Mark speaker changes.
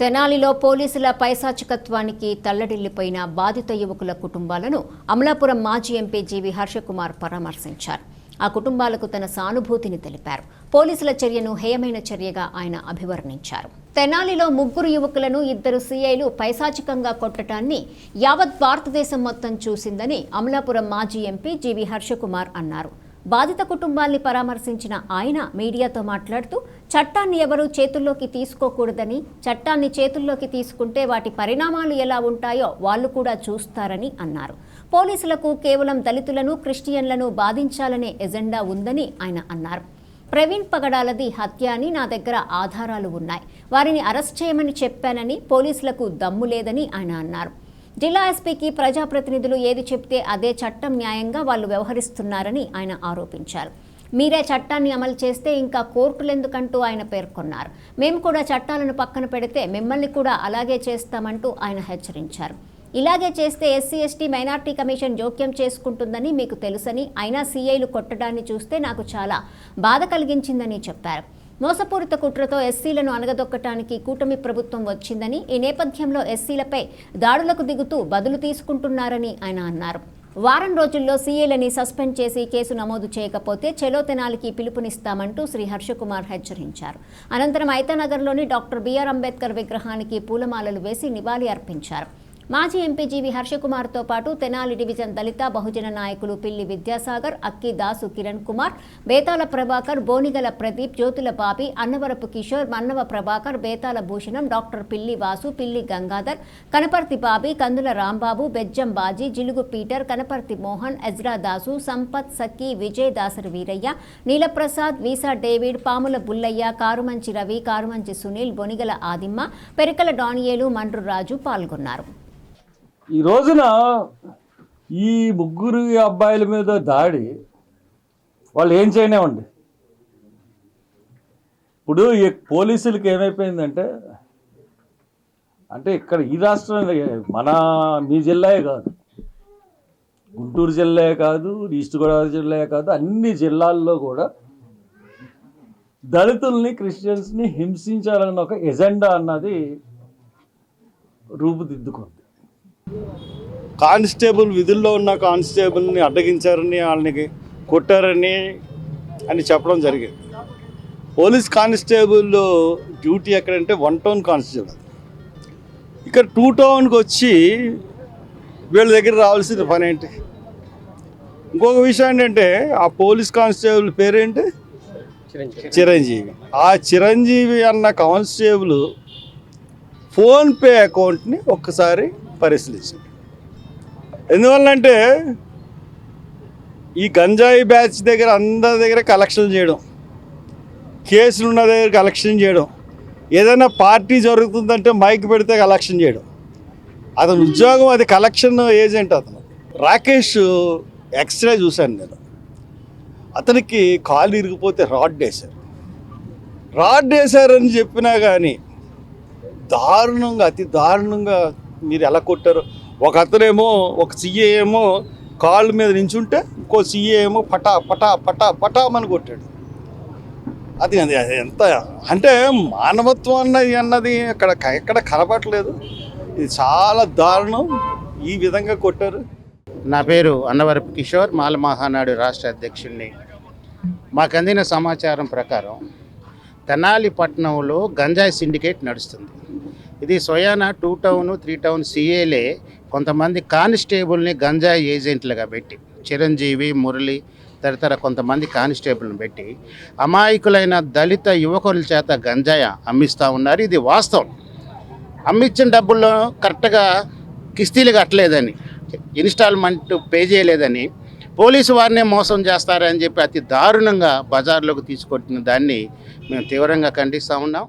Speaker 1: తెనాలిలో పోలీసుల పైశాచికత్వానికి తల్లడిల్లిపోయిన బాధిత యువకుల కుటుంబాలను అమలాపురం మాజీ ఎంపీ జీవి హర్షకుమార్ పరామర్శించారు. ఆ కుటుంబాలకు తన సానుభూతిని తెలిపారు. పోలీసుల చర్యను హేయమైన చర్యగా ఆయన అభివర్ణించారు. తెనాలిలో ముగ్గురు యువకులను ఇద్దరు సీఐలు పైశాచికంగా కొట్టడాన్ని యావత్ భారతదేశం మొత్తం చూసిందని అమలాపురం మాజీ ఎంపీ జీవి హర్షకుమార్ అన్నారు. బాధిత కుటుంబాల్ని పరామర్శించిన ఆయన మీడియాతో మాట్లాడుతూ చట్టాన్ని ఎవరూ చేతుల్లోకి తీసుకోకూడదని చట్టాన్ని చేతుల్లోకి తీసుకుంటే వాటి పరిణామాలు ఎలా ఉంటాయో వాళ్ళు కూడా చూస్తారని అన్నారు. పోలీసులకు కేవలం దళితులను క్రిస్టియన్లను బాధించాలనే ఎజెండా ఉందని ఆయన అన్నారు. ప్రవీణ్ పగడాలది హత్య అని నా దగ్గర ఆధారాలు ఉన్నాయి. వారిని అరెస్ట్ చేయమని చెప్పానని పోలీసులకు దమ్ము లేదని ఆయన అన్నారు. జిల్లా ఎస్పీకి ప్రజాప్రతినిధులు ఏది చెప్తే అదే చట్టం న్యాయంగా వాళ్ళు వ్యవహరిస్తున్నారని ఆయన ఆరోపించారు. మీరే చట్టాన్ని అమలు చేస్తే ఇంకా కోర్టులెందుకంటూ ఆయన పేర్కొన్నారు. మేము కూడా చట్టాలను పక్కన పెడితే మిమ్మల్ని కూడా అలాగే చేస్తామంటూ ఆయన హెచ్చరించారు. ఇలాగే చేస్తే ఎస్సీ ఎస్టీ మైనార్టీ కమిషన్ జోక్యం చేసుకుంటుందని మీకు తెలుసని అయినా సీఐలు కొట్టడాన్ని చూస్తే నాకు చాలా బాధ కలిగించిందని చెప్పారు. మోసపూరిత కుట్రతో ఎస్సీలను అనగదొక్కటానికి కూటమి ప్రభుత్వం వచ్చిందని ఈ నేపథ్యంలో ఎస్సీలపై దాడులకు దిగుతూ బదులు తీసుకుంటున్నారని ఆయన అన్నారు. వారం రోజుల్లో సీఏలని సస్పెండ్ చేసి కేసు నమోదు చేయకపోతే చెలో తెనాలికి పిలుపునిస్తామంటూ శ్రీ హర్షకుమార్ హెచ్చరించారు. అనంతరం ఐతానగర్లోని డాక్టర్ బిఆర్ అంబేద్కర్ విగ్రహానికి పూలమాలలు వేసి నివాళి అర్పించారు. మాజీ ఎంపీ జీవి హర్షకుమార్తో పాటు తెనాలి డివిజన్ దళిత బహుజన నాయకులు పిల్లి విద్యాసాగర్ అక్కి దాసు కిరణ్ కుమార్ బేతాల ప్రభాకర్ బోనిగల ప్రదీప్ జ్యోతుల బాబి అన్నవరపు కిషోర్ మన్నవ ప్రభాకర్ బేతాల భూషణం డాక్టర్ పిల్లి వాసు పిల్లి గంగాధర్ కనపర్తి బాబి కందుల Rambabu Bejjam Baji Jilugu Peter Kanaparthi Mohan Ezra Dasu Sampath Sakki Vijay Dasari Veeraiah Neelaprasad Veesa David Pamula Bullaiah Karumanchi Ravi Karumanchi Sunil Bonigala Adimma Perikala Daniel Mandru Raju పాల్గొన్నారు.
Speaker 2: ఈ రోజున ఈ ముగ్గురు అబ్బాయిల మీద దాడి వాళ్ళు ఏం చేయనివ్వండి. ఇప్పుడు ఈ పోలీసులకి ఏమైపోయిందంటే అంటే ఇక్కడ ఈ రాష్ట్రం మన మీ జిల్లాయే కాదు. గుంటూరు జిల్లాయే కాదు ఈస్ట్ గోదావరి జిల్లాయే కాదు అన్ని జిల్లాల్లో కూడా దళితుల్ని క్రిస్టియన్స్ని హింసించాలన్న ఒక ఎజెండా అన్నది రూపుదిద్దుకుంది.
Speaker 3: కానిస్టేబుల్ విధుల్లో ఉన్న కానిస్టేబుల్ని అడ్డగించారని వాళ్ళని కొట్టారని అని చెప్పడం జరిగింది. పోలీస్ కానిస్టేబుల్ డ్యూటీ ఎక్కడంటే వన్ టౌన్ కానిస్టేబుల్. ఇక్కడ టూ టౌన్కి వచ్చి వీళ్ళ దగ్గర రావాల్సిన పని ఏంటి? ఇంకొక విషయం ఏంటంటే ఆ పోలీస్ కానిస్టేబుల్ పేరేంటి? చిరంజీవి. ఆ చిరంజీవి అన్న కానిస్టేబుల్ ఫోన్పే అకౌంట్ని ఒక్కసారి పరిశీలించండి ఎందువల్లంటే ఈ గంజాయి బ్యాచ్ దగ్గర అందరి దగ్గర కలెక్షన్ చేయడం కేసులు ఉన్న దగ్గర కలెక్షన్ చేయడం ఏదైనా పార్టీ జరుగుతుందంటే మైక్ పెడితే కలెక్షన్ చేయడం. అతని ఉద్యోగం అది కలెక్షన్ ఏజెంట్ అతను. రాకేష్ ఎక్స్రే చూశాను నేను. అతనికి కాలు ఇరిగిపోతే రాడ్ వేశారు. రాడ్ వేశారని చెప్పినా కానీ దారుణంగా అతి దారుణంగా మీరు ఎలా కొట్టారు ఒక అతనేమో ఒక సీఏ ఏమో కాళ్ళ మీద నించుంటే ఇంకో సీఏ ఏమో పటా పటా పటా పటామని కొట్టాడు. అది అది అది ఎంత అంటే మానవత్వం అన్నది అన్నది అక్కడ ఎక్కడ కనపడలేదు. ఇది చాలా దారుణం. ఈ విధంగా కొట్టారు.
Speaker 4: నా పేరు అన్నవరపు కిషోర్ మాల మహానాడు రాష్ట్ర అధ్యక్షుడిని. మాకు అందిన సమాచారం ప్రకారం తెనాలి పట్టణంలో గంజాయి సిండికేట్ నడుస్తుంది. ఇది స్వయాన టూ టౌన్ త్రీ టౌన్ సిఏలే కొంతమంది కానిస్టేబుల్ని గంజాయి ఏజెంట్లుగా పెట్టి చిరంజీవి మురళి తదితర కొంతమంది కానిస్టేబుల్ని పెట్టి అమాయకులైన దళిత యువకుల చేత గంజాయి అమ్మిస్తూ ఉన్నారు. ఇది వాస్తవం. అమ్మిచ్చిన డబ్బుల్లో కరెక్ట్గా కిస్తీలు కట్టలేదని ఇన్స్టాల్మెంట్ పే చేయలేదని పోలీసు వారినే మోసం చేస్తారని చెప్పి అతి దారుణంగా బజార్లోకి తీసుకొట్టిన దాన్ని మేము తీవ్రంగా ఖండిస్తూ ఉన్నాం.